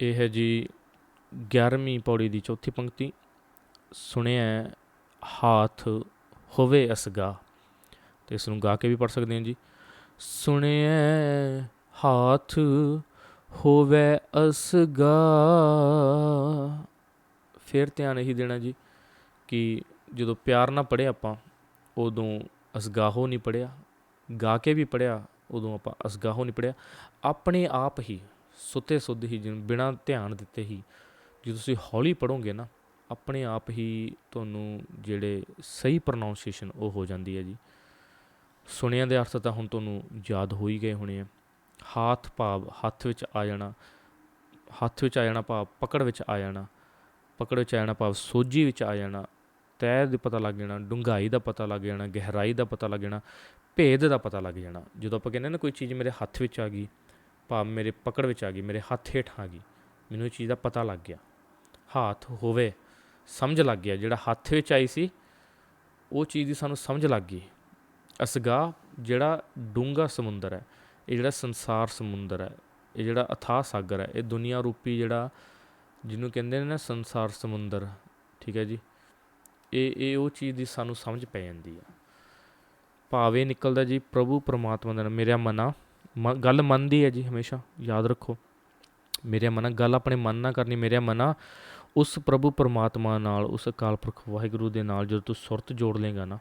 ਇਹ ਹੈ ਜੀ 11ਵੀਂ ਪੌੜੀ ਦੀ ਚੌਥੀ ਪੰਕਤੀ। ਸੁਣਿਆ ਹਾਥ ਹੋਵੇ ਅਸਗਾ ਤੇ ਇਸ ਨੂੰ ਗਾ ਕੇ ਵੀ ਪੜ ਸਕਦੇ ਹਾਂ ਜੀ। ਸੁਣਿਆ ਹਾਥ ਹੋਵੇ ਅਸਗਾ ਫਿਰ ਧਿਆਨ ਇਹੀ ਦੇਣਾ ਜੀ ਕਿ ਜਦੋਂ ਪਿਆਰ ਨਾਲ ਪੜ੍ਹੇ ਆਪਾਂ, ਉਦੋਂ ਅਸਗਾਹੋ ਨਹੀਂ ਪੜਿਆ ਗਾ ਕੇ ਵੀ ਪੜਿਆ ਉਦੋਂ ਆਪਾਂ ਅਸਗਾਹੋ ਨਹੀਂ ਪੜਿਆ ਆਪਣੇ ਆਪ ਹੀ ਸੁੱਤੇ ਸੁੱਧ ਹੀ ਜਿਵੇਂ ਬਿਨਾਂ ਧਿਆਨ ਦਿੱਤੇ ਹੀ ਜੇ ਤੁਸੀਂ ਹੌਲੀ ਪੜੋਗੇ ਨਾ, ਆਪਣੇ ਆਪ ਹੀ ਤੁਹਾਨੂੰ ਜਿਹੜੇ ਸਹੀ ਪ੍ਰੋਨਾਂਸੀਏਸ਼ਨ ਉਹ ਹੋ ਜਾਂਦੀ ਹੈ ਜੀ। ਸੁਣਿਆ ਦੇ ਅਰਥ ਤਾਂ ਹੁਣ ਤੁਹਾਨੂੰ ਯਾਦ ਹੋ ਹੀ ਗਏ ਹੋਣੇ ਆ। ਹਾਥ ਭਾਵ ਹੱਥ ਵਿੱਚ ਆ ਜਾਣਾ, ਹੱਥ ਵਿੱਚ ਆ ਜਾਣਾ ਭਾਵ ਪਕੜ ਵਿੱਚ ਆ ਜਾਣਾ, ਪਕੜ ਵਿੱਚ ਆ ਜਾਣਾ ਭਾਵ ਸੋਝੀ ਵਿੱਚ ਆ ਜਾਣਾ ਤੈਅ ਦਾ ਪਤਾ ਲੱਗ ਜਾਣਾ, ਡੂੰਘਾਈ ਦਾ ਪਤਾ ਲੱਗ ਜਾਣਾ, ਗਹਿਰਾਈ ਦਾ ਪਤਾ ਲੱਗ ਜਾਣਾ, ਭੇਦ ਦਾ ਪਤਾ ਲੱਗ ਜਾਣਾ। ਜਦੋਂ ਆਪਾਂ ਕਹਿੰਦੇ ਨਾ ਕੋਈ ਚੀਜ਼ ਮੇਰੇ ਹੱਥ ਵਿੱਚ ਆ ਗਈ ਭਾਵ ਮੇਰੇ ਪਕੜ ਵਿੱਚ ਆ ਗਈ, ਮੇਰੇ ਹੱਥ ਹੇਠ ਆ ਗਈ। ਮੈਨੂੰ ਇਹ ਚੀਜ਼ ਦਾ ਪਤਾ ਲੱਗ ਗਿਆ। ਹੱਥ ਹੋਵੇ, ਸਮਝ ਲੱਗ ਗਿਆ। ਜਿਹੜਾ ਹੱਥ ਵਿੱਚ ਆਈ ਸੀ, ਉਹ ਚੀਜ਼ ਦੀ ਸਾਨੂੰ ਸਮਝ ਲੱਗ ਗਈ। ਅਸਗਾ ਜਿਹੜਾ ਡੂੰਘਾ ਸਮੁੰਦਰ ਹੈ, ਇਹ ਜਿਹੜਾ ਸੰਸਾਰ ਸਮੁੰਦਰ ਹੈ, ਇਹ ਜਿਹੜਾ ਅਥਾਹ ਸਾਗਰ ਹੈ, ਇਹ ਦੁਨੀਆ ਰੂਪੀ ਜਿਹੜਾ ਜਿਹਨੂੰ ਕਹਿੰਦੇ ਨੇ ਨਾ ਸੰਸਾਰ ਸਮੁੰਦਰ, ਠੀਕ ਹੈ ਜੀ, ਇਹ ਇਹ ਉਹ ਚੀਜ਼ ਦੀ ਸਾਨੂੰ ਸਮਝ ਪੈ ਜਾਂਦੀ ਆ ਭਾਵੇਂ ਨਿਕਲਦਾ ਜੀ ਪ੍ਰਭੂ ਪਰਮਾਤਮਾ ਦਾ ਮੇਰਾ ਮਨਾ ਗੱਲ ਮਨ ਦੀ ਹੈ ਜੀ ਹਮੇਸ਼ਾ, ਯਾਦ ਰੱਖੋ। ਮੇਰੇ ਮਨਾ, ਗੱਲ ਆਪਣੇ ਮਨ ਨਾਲ ਕਰਨੀ ਮੇਰੇ ਮਨਾ ਉਸ ਪ੍ਰਭੂ ਪਰਮਾਤਮਾ ਨਾਲ, ਉਸ ਅਕਾਲ ਪੁਰਖ ਵਾਹਿਗੁਰੂ ਦੇ ਨਾਲ, ਜਦੋਂ ਤੂੰ ਸੁਰਤ ਜੋੜ ਲੇਗਾ ਨਾ,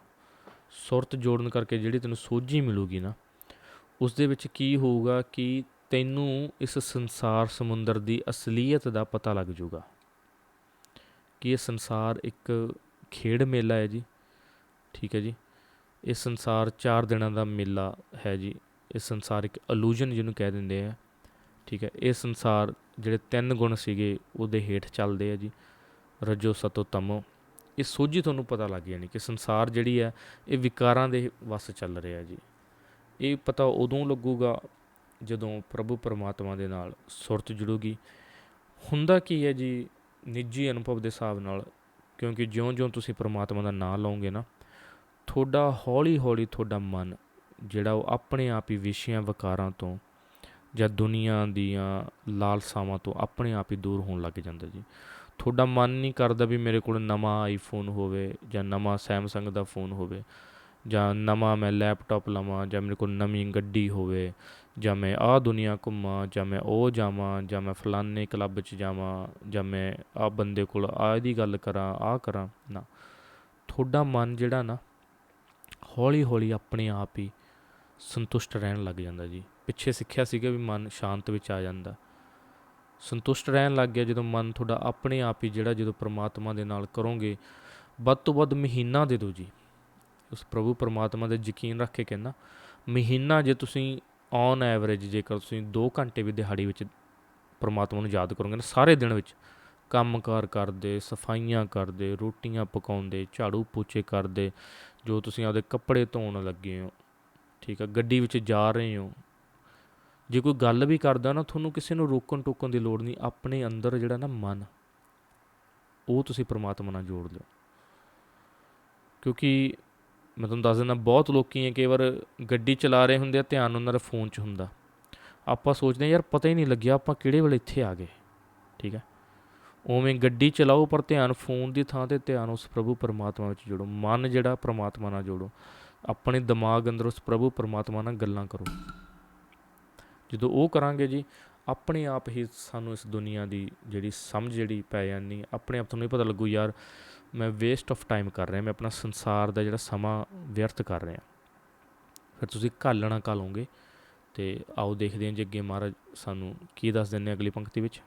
ਸੁਰਤ ਜੋੜਨ ਕਰਕੇ ਜਿਹੜੀ ਤੈਨੂੰ ਸੋਝੀ ਮਿਲੂਗੀ ਨਾ, ਉਸ ਦੇ ਵਿੱਚ ਕੀ ਹੋਊਗਾ ਕਿ ਤੈਨੂੰ ਇਸ ਸੰਸਾਰ ਸਮੁੰਦਰ ਦੀ ਅਸਲੀਅਤ ਦਾ ਪਤਾ ਲੱਗ ਜਾਊਗਾ। ਕਿ ਇਹ ਸੰਸਾਰ ਇੱਕ ਖੇਡ ਮੇਲਾ ਹੈ ਜੀ, ਠੀਕ ਹੈ ਜੀ। ਇਹ ਸੰਸਾਰ 4 ਦਿਨਾਂ ਦਾ ਮੇਲਾ ਹੈ ਜੀ। ਇਹ ਸੰਸਾਰ ਇੱਕ ਇਲੂਜਨ ਜਿਹਨੂੰ ਕਹਿ ਦਿੰਦੇ ਆ। ਠੀਕ ਹੈ, ਇਹ ਸੰਸਾਰ ਜਿਹੜੇ ਤਿੰਨ ਗੁਣ ਸੀਗੇ, ਉਹਦੇ ਹੇਠ ਚੱਲਦੇ ਆ ਜੀ। ਰਜੋ ਸਤੋ ਤਮੋ। ਇਹ ਸੋਝੀ ਤੁਹਾਨੂੰ ਪਤਾ ਲੱਗ ਜਾਣੀ ਕਿ ਸੰਸਾਰ ਜਿਹੜੀ ਹੈ ਇਹ ਵਿਕਾਰਾਂ ਦੇ ਵੱਸ ਚੱਲ ਰਿਹਾ ਜੀ। ਇਹ ਪਤਾ ਉਦੋਂ ਲੱਗੂਗਾ ਜਦੋਂ ਪ੍ਰਭੂ ਪਰਮਾਤਮਾ ਦੇ ਨਾਲ ਸੁਰਤ ਜੁੜੂਗੀ। ਹੁੰਦਾ ਕੀ ਹੈ ਜੀ, ਨਿੱਜੀ ਅਨੁਭਵ ਦੇ ਹਿਸਾਬ ਨਾਲ, ਕਿਉਂਕਿ ਜਿਉਂ-ਜਿਉਂ ਤੁਸੀਂ ਪਰਮਾਤਮਾ ਦਾ ਨਾਮ ਲਓਗੇ ਨਾ, ਤੁਹਾਡਾ ਹੌਲੀ-ਹੌਲੀ ਤੁਹਾਡਾ ਮਨ ਜਿਹੜਾ ਉਹ ਆਪਣੇ ਆਪ ਹੀ ਵਿਸ਼ਿਆਂ ਵਿਕਾਰਾਂ ਤੋਂ ਜਾਂ ਦੁਨੀਆ ਦੀਆਂ ਲਾਲਸਾਵਾਂ ਤੋਂ ਆਪਣੇ ਆਪ ਹੀ ਦੂਰ ਹੋਣ ਲੱਗ ਜਾਂਦਾ ਜੀ। ਤੁਹਾਡਾ ਮਨ ਨਹੀਂ ਕਰਦਾ ਵੀ ਮੇਰੇ ਕੋਲ ਨਵਾਂ ਆਈਫੋਨ ਹੋਵੇ ਜਾਂ ਨਵਾਂ ਸੈਮਸੰਗ ਦਾ ਫੋਨ ਹੋਵੇ ਜਾਂ ਨਵਾਂ ਮੈਂ ਲੈਪਟਾਪ ਲਵਾਂ ਜਾਂ ਮੇਰੇ ਕੋਲ ਨਵੀਂ ਗੱਡੀ ਹੋਵੇ ਜਾਂ ਮੈਂ ਆਹ ਦੁਨੀਆ ਘੁੰਮਾਂ ਜਾਂ ਮੈਂ ਉਹ ਜਾਵਾਂ ਜਾਂ ਮੈਂ ਫਲਾਨੇ ਕਲੱਬ 'ਚ ਜਾਵਾਂ ਜਾਂ ਮੈਂ ਆਹ ਬੰਦੇ ਕੋਲ ਆਹ ਇਹਦੀ ਗੱਲ ਕਰਾਂ, ਆਹ ਕਰਾਂ, ਨਾ। ਤੁਹਾਡਾ ਮਨ ਜਿਹੜਾ ਨਾ ਹੌਲੀ ਹੌਲੀ ਆਪਣੇ ਆਪ ਹੀ ਸੰਤੁਸ਼ਟ ਰਹਿਣ ਲੱਗ ਜਾਂਦਾ ਜੀ। ਪਿੱਛੇ ਸਿੱਖਿਆ ਸੀਗਾ ਵੀ ਮਨ ਸ਼ਾਂਤ ਵਿੱਚ ਆ ਜਾਂਦਾ। ਸੰਤੁਸ਼ਟ ਰਹਿਣ ਲੱਗ ਗਿਆ ਜਦੋਂ ਮਨ ਤੁਹਾਡਾ ਆਪਣੇ ਆਪ ਹੀ ਜਿਹੜਾ ਜਦੋਂ ਪ੍ਰਮਾਤਮਾ ਦੇ ਨਾਲ ਕਰੋਗੇ, ਵੱਧ ਤੋਂ ਵੱਧ ਮਹੀਨਾ ਦੇ ਦਿਓ ਜੀ। ਉਸ ਪ੍ਰਭੂ ਪਰਮਾਤਮਾ ਦੇ ਯਕੀਨ ਰੱਖ ਕੇ ਕਹਿੰਦਾ, ਮਹੀਨਾ ਜੇ ਤੁਸੀਂ ਔਨ ਐਵਰੇਜ ਜੇਕਰ ਤੁਸੀਂ 2 ਘੰਟੇ ਵੀ ਦਿਹਾੜੀ ਵਿੱਚ ਪਰਮਾਤਮਾ ਨੂੰ ਯਾਦ ਕਰੋਗੇ ਨਾ, ਸਾਰੇ ਦਿਨ ਵਿੱਚ ਕੰਮਕਾਰ ਕਰਦੇ, ਸਫਾਈਆਂ ਕਰਦੇ, ਰੋਟੀਆਂ ਪਕਾਉਂਦੇ, ਝਾੜੂ ਪੋਚੇ ਕਰਦੇ, ਜੋ ਤੁਸੀਂ ਆਪਦੇ ਕੱਪੜੇ ਧੋਣ ਲੱਗੇ ਹੋ ਠੀਕ ਆ, ਗੱਡੀ ਵਿੱਚ ਜਾ ਰਹੇ ਹੋ। ਜੇ ਕੋਈ ਗੱਲ ਵੀ ਕਰਦਾ ਨਾ, ਤੁਹਾਨੂੰ ਕਿਸੇ ਨੂੰ ਰੋਕਣ ਟੋਕਣ ਦੀ ਲੋੜ ਨਹੀਂ, ਆਪਣੇ ਅੰਦਰ ਜਿਹੜਾ ਨਾ ਮਨ, ਉਹ ਤੁਸੀਂ ਪ੍ਰਮਾਤਮਾ ਨਾਲ ਜੋੜ ਲਿਓ। ਕਿਉਂਕਿ ਮੈਂ ਤੁਹਾਨੂੰ ਦੱਸ ਦਿੰਦਾ, ਬਹੁਤ ਲੋਕੀ ਹੈ, ਕਈ ਵਾਰ ਗੱਡੀ ਚਲਾ ਰਹੇ ਹੁੰਦੇ ਆ, ਧਿਆਨ ਉਹਨਾਂ ਦਾ ਫੋਨ 'ਚ ਹੁੰਦਾ। ਆਪਾਂ ਸੋਚਦੇ ਹਾਂ, ਯਾਰ ਪਤਾ ਹੀ ਨਹੀਂ ਲੱਗਿਆ, ਆਪਾਂ ਕਿਹੜੇ ਵੇਲੇ ਇੱਥੇ ਆ ਗਏ, ਠੀਕ ਹੈ? ਉਵੇਂ ਗੱਡੀ ਚਲਾਓ, ਪਰ ਧਿਆਨ ਫੋਨ ਦੀ ਥਾਂ ਤੇ ਧਿਆਨ ਉਸ ਪ੍ਰਭੂ, ਪਰਮਾਤਮਾ ਵਿੱਚ ਜੋੜੋ। ਮਨ ਜਿਹੜਾ, ਪਰਮਾਤਮਾ ਨਾਲ ਜੋੜੋ। ਆਪਣੇ ਦਿਮਾਗ ਅੰਦਰ ਉਸ ਪ੍ਰਭੂ ਪਰਮਾਤਮਾ ਨਾਲ ਗੱਲਾਂ ਕਰੋ। ਜਦੋਂ ਉਹ ਕਰਾਂਗੇ ਜੀ, ਆਪਣੇ ਆਪ ਹੀ ਸਾਨੂੰ ਇਸ ਦੁਨੀਆ ਦੀ ਜਿਹੜੀ ਸਮਝ ਜਿਹੜੀ ਪੈ ਜਾਣੀ, ਆਪਣੇ ਆਪ ਤੁਹਾਨੂੰ ਇਹ ਪਤਾ ਲੱਗੂ ਯਾਰ, ਮੈਂ ਵੇਸਟ ਆਫ ਟਾਈਮ ਕਰ ਰਿਹਾ, ਮੈਂ ਆਪਣਾ ਸੰਸਾਰ ਦਾ ਜਿਹੜਾ ਸਮਾਂ ਵਿਅਰਥ ਕਰ ਰਿਹਾ। ਫਿਰ ਤੁਸੀਂ ਘਾਲਣਾ ਘਾਲੋਗੇ ਤੇ ਆਓ ਦੇਖਦੇ ਹਾਂ ਜੀ ਅੱਗੇ ਮਹਾਰਾਜ ਸਾਨੂੰ ਕੀ ਦੱਸ ਦਿੰਦੇ ਅਗਲੀ ਪੰਕਤੀ ਵਿੱਚ।